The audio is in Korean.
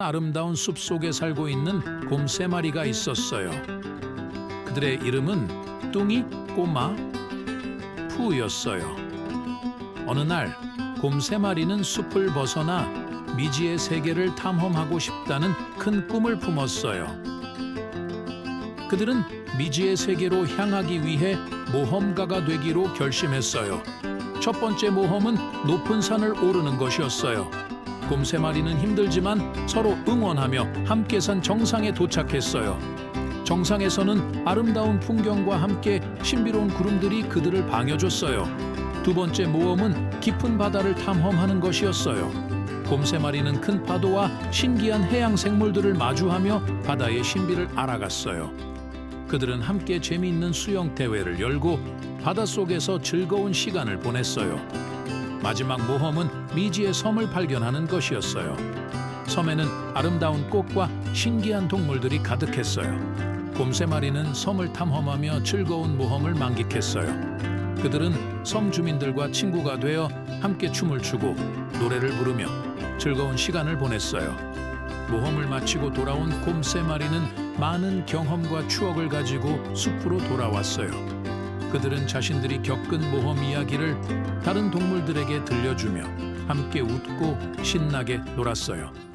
아름다운 숲 속에 살고 있는 곰 세 마리가 있었어요. 그들의 이름은 뚱이, 꼬마, 푸였어요. 어느 날 곰 세 마리는 숲을 벗어나 미지의 세계를 탐험하고 싶다는 큰 꿈을 품었어요. 그들은 미지의 세계로 향하기 위해 모험가가 되기로 결심했어요. 첫 번째 모험은 높은 산을 오르는 것이었어요. 곰 세 마리는 힘들지만 서로 응원하며 함께 산 정상에 도착했어요. 정상에서는 아름다운 풍경과 함께 신비로운 구름들이 그들을 반겨줬어요. 두 번째 모험은 깊은 바다를 탐험하는 것이었어요. 곰 세 마리는 큰 파도와 신기한 해양 생물들을 마주하며 바다의 신비를 알아갔어요. 그들은 함께 재미있는 수영 대회를 열고 바닷속에서 즐거운 시간을 보냈어요. 마지막 모험은 미지의 섬을 발견하는 것이었어요. 섬에는 아름다운 꽃과 신기한 동물들이 가득했어요. 곰세 마리는 섬을 탐험하며 즐거운 모험을 만끽했어요. 그들은 섬 주민들과 친구가 되어 함께 춤을 추고 노래를 부르며 즐거운 시간을 보냈어요. 모험을 마치고 돌아온 곰세 마리는 많은 경험과 추억을 가지고 숲으로 돌아왔어요. 그들은 자신들이 겪은 모험 이야기를 다른 동물들에게 들려주며 함께 웃고 신나게 놀았어요.